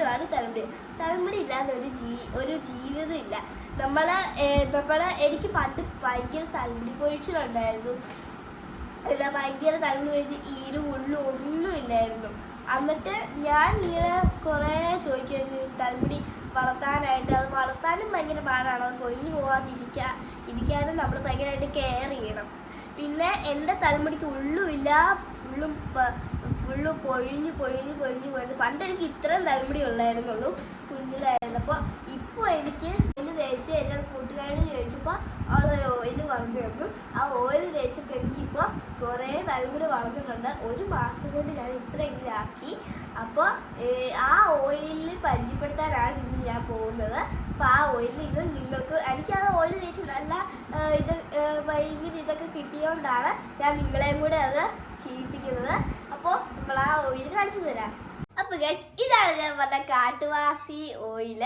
ശരീരമാണ് തലമുടി. തലമുടി ഇല്ലാതെ ഒരു ജീ ഒരു ജീവിതം ഇല്ല. നമ്മളെ നമ്മളെ എനിക്ക് പണ്ട് ഭയങ്കര തലമുടി പൊഴിച്ചിലുണ്ടായിരുന്നു അല്ല ഭയങ്കര തലമുടി പൊഴിച്ച് ഈരും ഉള്ളും ഒന്നും ഇല്ലായിരുന്നു. എന്നിട്ട് ഞാൻ ഇങ്ങനെ കുറേ ചോദിക്കുന്നു തലമുടി വളർത്താനായിട്ട് അത് വളർത്താനും ഭയങ്കര പാടാണ്? അത് കൊഴിഞ്ഞു പോകാതിരിക്കുക ഇരിക്കാനും നമ്മൾ ഭയങ്കരമായിട്ട് കെയർ ചെയ്യണം. പിന്നെ എന്റെ തലമുടിക്ക് ഉള്ളുമില്ല ഫുള്ളും ഫുള്ളും പൊഴിഞ്ഞ് പൊഴിഞ്ഞ് പൊഴിഞ്ഞ് പോയത് പണ്ട് എനിക്ക് ഇത്രയും തലമുടി ഉള്ളായിരുന്നുള്ളൂ. കുഞ്ഞിലായിരുന്നപ്പോൾ ഇപ്പോൾ എനിക്ക് ഓയിൽ തേച്ച് എന്റെ കൂട്ടുകാരോട് ചോദിച്ചപ്പോൾ അവളൊരു ഓയിൽ പറഞ്ഞു തന്നു. ആ ഓയിൽ തേച്ചപ്പോൾ എനിക്കിപ്പോൾ കുറേ തലമുടി വളർന്നിട്ടുണ്ട്. ഒരു മാസം കൊണ്ട് ഞാൻ ഇത്രയെങ്കിലും ആക്കി അപ്പോൾ ആ ഓയിലിൽ പരിചയപ്പെടുത്താനാണ് ഇന്ന് ഞാൻ പോകുന്നത്. അപ്പോൾ ആ ഓയിലിൽ ഇത് നിങ്ങൾക്ക് എനിക്ക് ആ ഓയിൽ തേച്ച് നല്ല ഇത് ഭയങ്കര ഇതൊക്കെ കിട്ടിയോണ്ടാണ് ഞാൻ നിങ്ങളെയും കൂടെ അത് ചെയ്യിപ്പിക്കുന്നത് അപ്പോൾ നമ്മൾ ആ ഓയിൽ കാണിച്ചു തരാം. അപ്പോൾ ഗൈസ് ഇതാണ് ഞാൻ പറഞ്ഞ കാട്ടുവാസി ഓയിൽ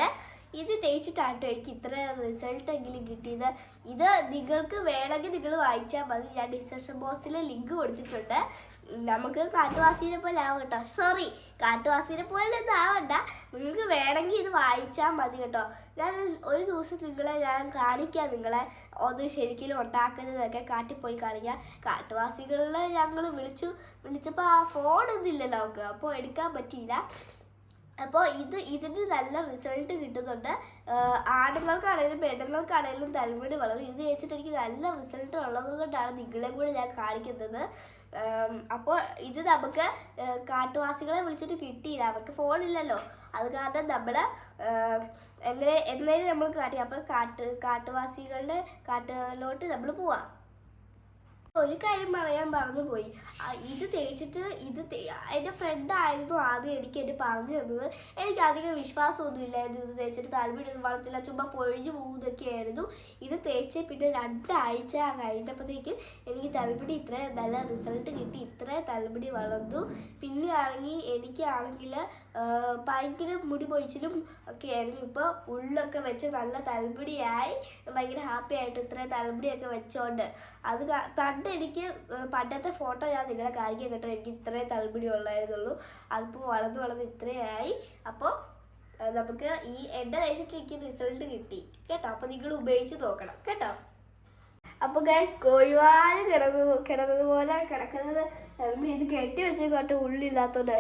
ഇത് തേച്ചിട്ടാണ് എനിക്ക് ഇത്ര റിസൾട്ട് എങ്കിലും കിട്ടിയത്. ഇത് നിങ്ങൾക്ക് വേണമെങ്കിൽ നിങ്ങൾ വായിച്ചാൽ മതി. ഞാൻ ഡിസ്ക്രിപ്ഷൻ ബോക്സിൽ ലിങ്ക് കൊടുത്തിട്ടുണ്ട്. നമുക്ക് കാട്ടുവാസീനെ പോലെ ആവും കേട്ടോ സോറി കാട്ടുവാസീനെ പോലെ ഒന്നും ആവണ്ട. നിങ്ങൾക്ക് വേണമെങ്കിൽ ഇത് വായിച്ചാൽ മതി കേട്ടോ ഞാൻ ഒരു ദിവസം നിങ്ങളെ ഞാൻ കാണിക്കാം. നിങ്ങളെ ഒന്ന് ശരിക്കും ഉണ്ടാക്കുന്നതൊക്കെ കാട്ടിപ്പോയി കാണിക്കാം. കാട്ടുവാസികളിൽ ഞങ്ങൾ വിളിച്ചു. വിളിച്ചപ്പോൾ ആ ഫോണൊന്നും ഇല്ലല്ലോ അപ്പോൾ എടുക്കാൻ പറ്റിയില്ല. അപ്പോൾ ഇത് ഇതിന് നല്ല റിസൾട്ട് കിട്ടുന്നുണ്ട്. ആണുങ്ങൾക്കാണെങ്കിലും പെണ്ണുങ്ങൾക്കാണെങ്കിലും തലമുടി വളരും. ഇത് വെച്ചിട്ട് എനിക്ക് നല്ല റിസൾട്ട് ഉള്ളത് കൊണ്ടാണ് നിങ്ങളെ കൂടെ ഞാൻ കാണിക്കുന്നത്. അപ്പോൾ ഇത് നമുക്ക് കാട്ടുവാസികളെ വിളിച്ചിട്ട് കിട്ടിയില്ല. അവർക്ക് ഫോണില്ലല്ലോ അത് കാരണം നമ്മൾ എങ്ങനെ എന്നേലും നമ്മൾ കാട്ടി അപ്പോൾ കാട്ട് കാട്ടുവാസികളുടെ കാട്ടിലോട്ട് നമ്മൾ പോവാം. ഒരു കാര്യം പറയാൻ പറഞ്ഞു പോയി. ഇത് തേച്ചിട്ട് ഇത് എന്റെ ഫ്രണ്ട് ആയിരുന്നു ആദ്യം എനിക്ക് എന്നെ പറഞ്ഞു തന്നത്. എനിക്ക് അധികം വിശ്വാസമൊന്നും ഇല്ലായിരുന്നു ഇത് തേച്ചിട്ട് താല്പര്യം വളർത്തില്ല ചുമ്മാ പൊഴിഞ്ഞു പോകുന്നൊക്കെ ആയിരുന്നു ഇത് തേച്ച് പിന്നെ രണ്ടാഴ്ച കഴിഞ്ഞപ്പോഴത്തേക്കും എനിക്ക് തലമുടി ഇത്ര നല്ല റിസൾട്ട് കിട്ടി. ഇത്ര തലമുടി വളർന്നു. പിന്നെ ആണെങ്കിൽ എനിക്കാണെങ്കിൽ ഭയങ്കര മുടി പൊഴിച്ചിലും ഒക്കെ ഇപ്പോൾ ഉള്ളൊക്കെ വെച്ച് നല്ല തലമുടിയായി ഭയങ്കര ഹാപ്പി ആയിട്ട് ഇത്രയും തലമുടിയൊക്കെ വെച്ചോണ്ട്. അത് പണ്ട് എനിക്ക് പണ്ടത്തെ ഫോട്ടോ ഞാൻ നിങ്ങളെ കാണിക്കാൻ കേട്ടോ. എനിക്ക് ഇത്രയും തലമുടി ഉള്ളായിരുന്നുള്ളൂ. അതിപ്പോൾ വളർന്ന് വളർന്ന് ഇത്രയായി അപ്പോൾ നമുക്ക് ഈ എണ്ണ തേച്ചിട്ട് എനിക്ക് റിസൾട്ട് കിട്ടി. കേട്ടോ? അപ്പോൾ നിങ്ങൾ ഉപയോഗിച്ച് നോക്കണം. കേട്ടോ? അപ്പോൾ ഗൈസ് കോഴിവാൽ കിടന്നു കിടന്നതുപോലെ കിടക്കുന്നത് ഇത് കെട്ടി വെച്ചേക്കോട്ടെ ഉള്ളില്ലാത്തോണ്ട്.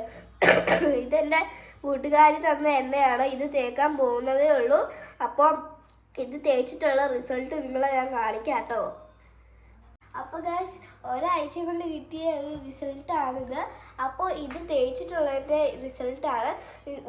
ഇതെന്റെ കൂട്ടുകാരി തന്ന എണ്ണയാണ്. ഇത് തേക്കാൻ പോകുന്നതേ ഉള്ളൂ. അപ്പോൾ ഇത് തേച്ചിട്ടുള്ള റിസൾട്ട് നിങ്ങളെ ഞാൻ കാണിക്കാം കേട്ടോ. അപ്പോൾ ഗൈസ് ഒരാഴ്ച കൊണ്ട് കിട്ടിയ ഒരു റിസൾട്ടാണിത് അപ്പോൾ ഇത് തേച്ചിട്ടുള്ളതിന്റെ റിസൾട്ടാണ്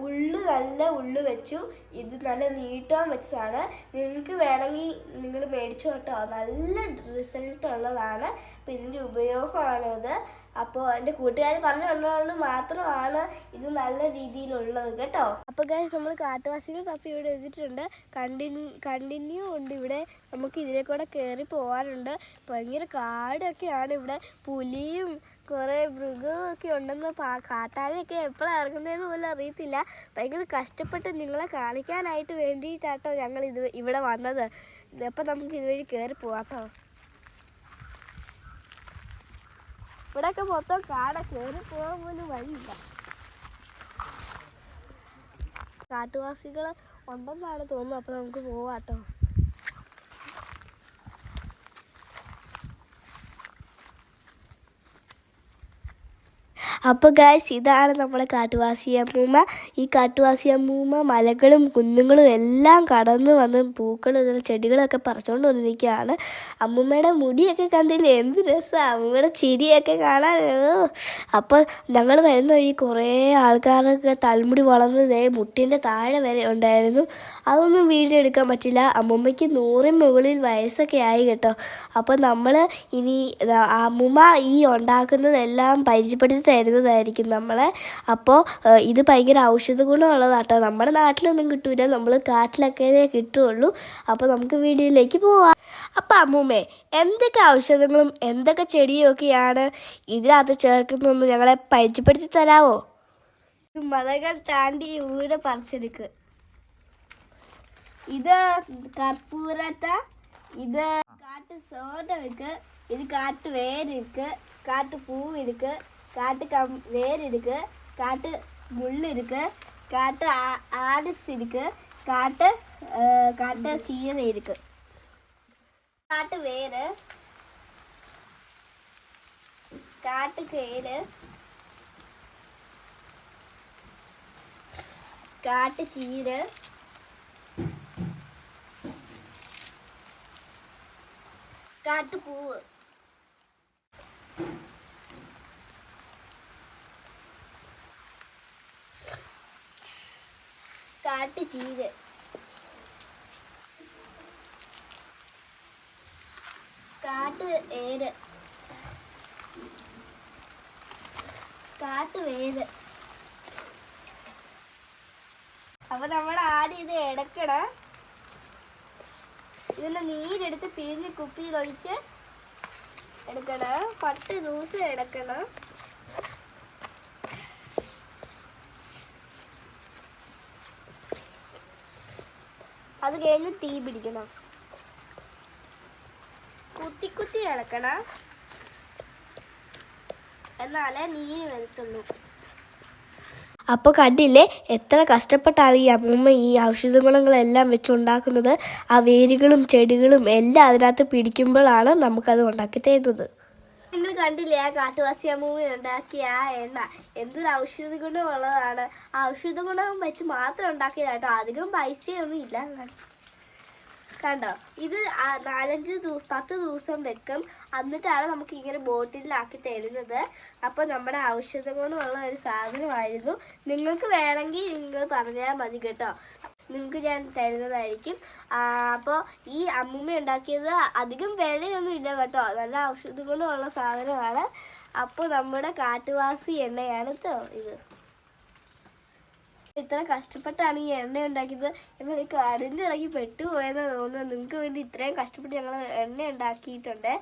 ഉള്ളു നല്ല ഉള്ളു വെച്ചു. ഇത് നല്ല നീട്ടാൻ വെച്ചതാണ്. നിങ്ങൾക്ക് വേണമെങ്കിൽ നിങ്ങൾ മേടിച്ചു കേട്ടോ. നല്ല റിസൾട്ട് ഉള്ളതാണ്. അപ്പോൾ ഇതിന്റെ ഉപയോഗമാണിത് അപ്പോൾ എന്റെ കൂട്ടുകാർ പറഞ്ഞു തന്നതുകൊണ്ട് മാത്രമാണ് ഇത് നല്ല രീതിയിലുള്ളത് കേട്ടോ. അപ്പോൾ ഗൈസ് നമ്മൾ കാട്ടുവാസികൾ തപ്പി ഇവിടെ എഴുതിയിട്ടുണ്ട്. കണ്ടിന്യൂ കണ്ടിന്യൂ ഉണ്ട് ഇവിടെ. നമുക്ക് ഇതിലെ കൂടെ കയറി പോകാനുണ്ട് ഭയങ്കര കാടൊക്കെയാണ്. ഇവിടെ പുലിയും കുറേ മൃഗമൊക്കെ ഉണ്ടെന്ന് പാ കാട്ടാനൊക്കെ എപ്പോഴാണ് ഇറങ്ങുന്നതെന്ന് പോലും അറിയത്തില്ല. ഭയങ്കര കഷ്ടപ്പെട്ട് നിങ്ങളെ കാണിക്കാനായിട്ട് വേണ്ടിയിട്ടാട്ടോ ഞങ്ങൾ ഇത് ഇവിടെ വന്നത്. അപ്പം നമുക്ക് ഇതുവഴി കയറി പോവാട്ടോ ഇവിടെ ഇവിടെയൊക്കെ മൊത്തം കാട കയറി പോകാൻ പോലും വഴിയില്ല. കാട്ടുവാസികൾ ഉണ്ടെന്നാണ് തോന്നുന്നത്. അപ്പോൾ നമുക്ക് പോവാട്ടോ അപ്പോൾ ഗായ്സ് ഇതാണ് നമ്മുടെ കാട്ടുവാസി അമ്മൂമ്മ. ഈ കാട്ടുവാസി അമ്മൂമ്മ മലകളും കുന്നുകളും എല്ലാം കടന്നു വന്ന് പൂക്കളും ചെടികളൊക്കെ പറിച്ചുകൊണ്ട് വന്നിരിക്കുകയാണ് അമ്മൂമ്മയുടെ മുടിയൊക്കെ കണ്ടില്ലേ? എന്ത് രസമാണ് അമ്മൂമ്മയുടെ ചിരിയൊക്കെ കാണാൻ. അപ്പൊ അപ്പോൾ ഞങ്ങൾ വരുന്ന വഴി കുറേ ആൾക്കാരൊക്കെ തലമുടി വളർന്നതേ മുട്ടിന്റെ താഴെ വരെ ഉണ്ടായിരുന്നു. അതൊന്നും വീഡിയോ എടുക്കാൻ പറ്റില്ല. അമ്മൂമ്മയ്ക്ക് നൂറിന് മുകളിൽ വയസ്സൊക്കെ ആയി കേട്ടോ. അപ്പോൾ നമ്മൾ ഇനി അമ്മൂമ്മ ഈ ഉണ്ടാക്കുന്നതെല്ലാം പരിചയപ്പെടുത്തി തരുന്നതായിരിക്കും നമ്മളെ അപ്പോൾ ഏഹ്, ഇത് ഭയങ്കര ഔഷധ ഗുണമുള്ളതാട്ടോ നമ്മുടെ നാട്ടിലൊന്നും കിട്ടൂല നമ്മൾ കാട്ടിലൊക്കെ കിട്ടുള്ളൂ അപ്പോൾ നമുക്ക് വീഡിയോയിലേക്ക് പോവാം അപ്പം അമ്മൂമ്മേ എന്തൊക്കെ ഔഷധങ്ങളും എന്തൊക്കെ ചെടിയും ഒക്കെയാണ് ഇതിനകത്ത് ചേർക്കുന്നതെന്ന് ഞങ്ങളെ പരിചയപ്പെടുത്തി തരാമോ മതകൾ താണ്ടി ഇവിടെ പറിച്ചെടുക്ക് இது கற்பூரட்டா இது காட்டு சோடை இருக்கு இது காட்டு வேர் இருக்கு காட்டு பூ இருக்கு காட்டு கம் வேர் இருக்குது காட்டு முள் இருக்குது காட்டு ஆ ஆடிஸ் இருக்குது காட்டு காட்டு சீர இருக்குது காட்டு வேர் காட்டு கயிறு காட்டு சீரை காட்டு பூ. കാട്ട് ചീര കാട്ട് ഏര്. കാട്ട് വേര്. അപ്പൊ നമ്മൾ ആദ്യം ഇത് എടുക്കണം ഇതിന്റെ നീരെടുത്ത് പിഴിഞ്ഞ് കുപ്പിയിൽ ഒഴിച്ച് എടുക്കണം പത്ത് ദിവസം എടുക്കണം. അത് കഴിഞ്ഞ് തീ പിടിക്കണം. കുത്തി കുത്തി ഇളക്കണം എന്നാലേ നീര് വരത്തുള്ളൂ. അപ്പോൾ കണ്ടില്ലേ എത്ര കഷ്ടപ്പെട്ടാണ് ഈ അമ്മൂമ്മ ഈ ഔഷധ ഗുണങ്ങളെല്ലാം വെച്ചുണ്ടാക്കുന്നത്? ആ വേരുകളും ചെടികളും എല്ലാം അതിനകത്ത് പിടിക്കുമ്പോഴാണ് നമുക്കത് ഉണ്ടാക്കി തരുന്നത്. നിങ്ങൾ കണ്ടില്ലേ ആ കാട്ടുവാസി അമ്മൂമ്മ ഉണ്ടാക്കിയ ആ എണ്ണ? എന്തൊരു ഔഷധ ഗുണമുള്ളതാണ്. ആ ഔഷധ ഗുണം വെച്ച് മാത്രം ഉണ്ടാക്കിയതാട്ടോ അധികം പൈസയൊന്നും ഇല്ല. കണ്ടോ? ഇത് നാലഞ്ച് പത്ത് ദിവസം വെക്കും. എന്നിട്ടാണ് നമുക്ക് ഇങ്ങനെ ബോട്ടിലാക്കി തരുന്നത്. അപ്പോൾ നമ്മുടെ ഔഷധ ഗുണമുള്ള ഒരു സാധനമായിരുന്നു. നിങ്ങൾക്ക് വേണമെങ്കിൽ നിങ്ങൾ പറഞ്ഞാൽ മതി കേട്ടോ. നിങ്ങൾക്ക് ഞാൻ തരുന്നതായിരിക്കും. അപ്പോൾ ഈ അമ്മൂമ്മ ഉണ്ടാക്കിയത് അധികം വിലയൊന്നും ഇല്ല കേട്ടോ. നല്ല ഔഷധ ഗുണമുള്ള സാധനമാണ്. അപ്പോൾ നമ്മുടെ കാട്ടുവാസി എണ്ണയാണ് കേട്ടോ ഇത്. ഇത്ര കഷ്ടപ്പെട്ടാണ് ഈ എണ്ണ ഉണ്ടാക്കിയത്. ഞങ്ങൾ കാടിന്റെ ഇടയ്ക്ക് പെട്ടുപോയെന്ന് തോന്നുന്നത്. നിങ്ങൾക്ക് വേണ്ടി ഇത്രയും കഷ്ടപ്പെട്ട് ഞങ്ങൾ എണ്ണ ഉണ്ടാക്കിയിട്ടുണ്ട്.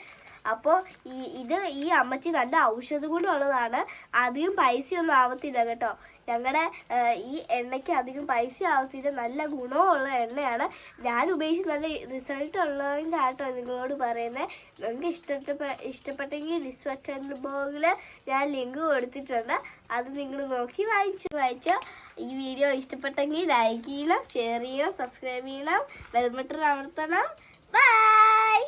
അപ്പോൾ ഈ ഇത് ഈ അമ്മച്ചി നല്ല ഔഷധ ഗുണമുള്ളതാണ് അധികം പൈസയൊന്നും ആവത്തില്ല കേട്ടോ. ഞങ്ങളുടെ ഈ എണ്ണയ്ക്ക് അധികം പൈസ ആവത്തില്ല. നല്ല ഗുണമുള്ള എണ്ണയാണ്. ഞാൻ ഉപയോഗിച്ച് നല്ല റിസൾട്ട് ഉള്ളതിന്റെ ആട്ടോ നിങ്ങളോട് പറയുന്നത് നിങ്ങൾക്ക് ഇഷ്ടപ്പെട്ട ഇഷ്ടപ്പെട്ടെങ്കിൽ ഡിസ്ക്രിപ്ഷൻ ബോക്സിൽ ഞാൻ ലിങ്ക് കൊടുത്തിട്ടുണ്ട്. അത് നിങ്ങൾ നോക്കി വായിച്ചു വായിച്ചോ. ഈ വീഡിയോ ഇഷ്ടപ്പെട്ടെങ്കിൽ ലൈക്ക് ചെയ്യണം ഷെയർ ചെയ്യണം സബ്സ്ക്രൈബ് ചെയ്യണം ബെൽബട്ടൺ അമർത്തണം. ബൈ